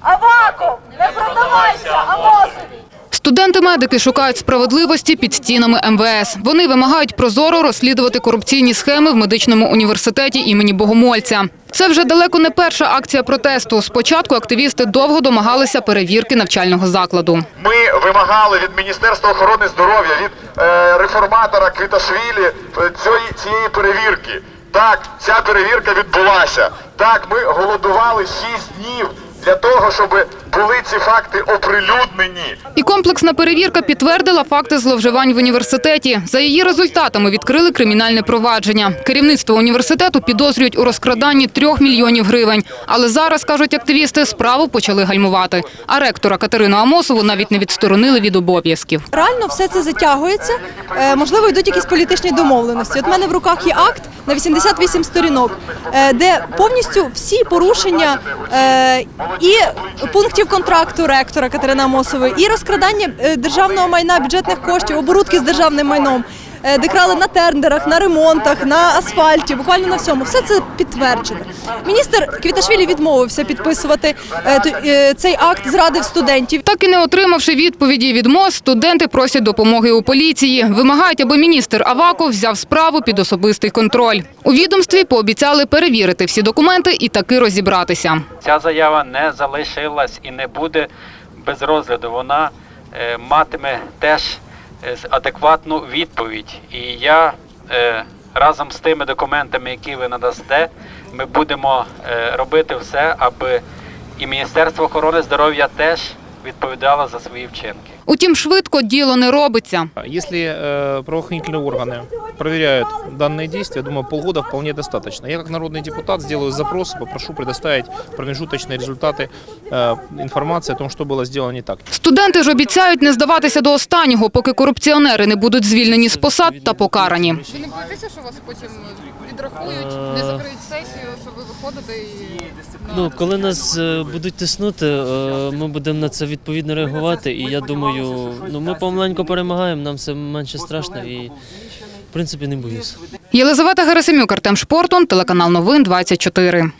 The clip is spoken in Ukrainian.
Аваков, не продавайся, Амосові! Студенти-медики шукають справедливості під стінами МВС. Вони вимагають прозоро розслідувати корупційні схеми в медичному університеті імені Богомольця. Це вже далеко не перша акція протесту. Спочатку активісти довго домагалися перевірки навчального закладу. Ми вимагали від Міністерства охорони здоров'я, від е, реформатора Квіташвілі е, цієї, цієї перевірки. Так, ця перевірка відбулася. Так, ми голодували 6 днів для того, щоб були ці факти оприлюднені. І комплексна перевірка підтвердила факти зловживань в університеті. За її результатами відкрили кримінальне провадження. Керівництво університету підозрюють у розкраданні трьох мільйонів гривень. Але зараз, кажуть активісти, справу почали гальмувати. А ректора Катерину Амосову навіть не відсторонили від обов'язків. Реально все це затягується. Е, можливо, йдуть якісь політичні домовленості. От мене в руках є акт на 88 сторінок, е, де повністю всі порушення е, і пунктів контракту ректора Катерина Мосової, і розкрадання е, державного майна, бюджетних коштів, оборудки з державним майном. Е, Де крали на тендерах, на ремонтах, на асфальті, буквально на всьому. Все це підтверджено. Міністр Квіташвілі відмовився підписувати е, е, цей акт, зрадив студентів. Так і не отримавши відповіді від МОЗ, студенти просять допомоги у поліції. Вимагають, аби міністр Аваков взяв справу під особистий контроль. У відомстві пообіцяли перевірити всі документи і таки розібратися. Ця заява не залишилась і не буде без розгляду. Вона матиме теж адекватну відповідь. І я е, разом з тими документами, які ви надасте, ми будемо е, робити все, аби і Міністерство охорони здоров'я теж відповідало за свої вчинки. Утім, швидко діло не робиться. Если э, правоохранительные органы проверяют данные действия, думаю, полгода вполне достаточно. Я как народный депутат сделаю запрос и попрошу предоставить промежуточные результаты э, информации о том, что было сделано не так. Студенти ж обіцяють не здаватися до останнього, поки корупціонери не будуть звільнені з посад та покарані. Ви не боїтеся, що вас потім відрахують, не закриють сесію, щоб ви виходите і Ну, коли нас е, будуть тиснути, е, ми будемо на це відповідно реагувати. І я думаю, ну ми помаленьку перемагаємо, нам все менше страшно і в принципі не боюсь. Єлизавета Герасимюк, Артем Шпортун, телеканал Новин 24.